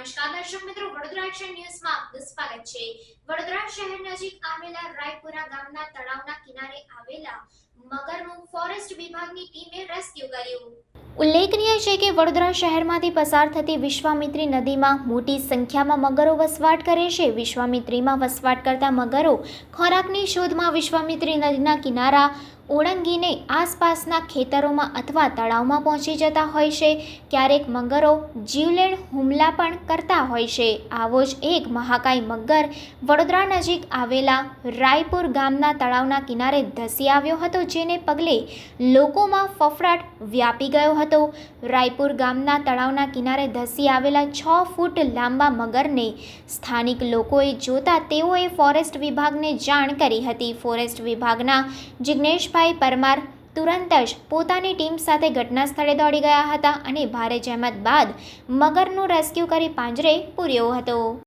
નમસ્કાર દર્શક મિત્રો, વડોદરા એક્શન ન્યૂઝમાં આપનું સ્વાગત છે. વડોદરા શહેર નજીક આવેલા રાયપુરા ગામના તળાવના કિનારે આવેલા મગરનું ફોરેસ્ટ વિભાગની ટીમે રેસ્ક્યુ કર્યું. ઉલ્લેખનીય છે કે વડોદરા શહેરમાંથી પસાર થતી વિશ્વામિત્રી નદીમાં મોટી સંખ્યામાં મગરો વસવાટ કરે છે. વિશ્વામિત્રીમાં વસવાટ કરતા મગરો ખોરાકની શોધમાં વિશ્વામિત્રી નદીના કિનારા ઓળંગીને આસપાસના ખેતરોમાં અથવા તળાવમાં પહોંચી જતા હોય છે. ક્યારેક મગરો, જીવલેણ હુમલા પણ કરતા હોય છે. આવો જ એક મહાકાય મગર વડોદરા નજીક આવેલા રાયપુર ગામના તળાવના કિનારે ધસી આવ્યો હતો, જેને પગલે લોકોમાં ફફડાટ વ્યાપી ગયો હતો. રાયપુર ગામના તળાવના કિનારે ધસી આવેલા છ ફૂટ લાંબા મગરને સ્થાનિક લોકોએ જોતા તેઓએ ફોરેસ્ટ વિભાગને જાણ કરી હતી. ફોરેસ્ટ વિભાગના જિગ્નેશભાઈ પરમાર તુરંત જ પોતાની ટીમ સાથે ઘટના સ્થળે દોડી ગયા હતા અને ભારે જહેમત બાદ મગરનું રેસ્ક્યુ કરી પાંજરે પૂર્યો હતો.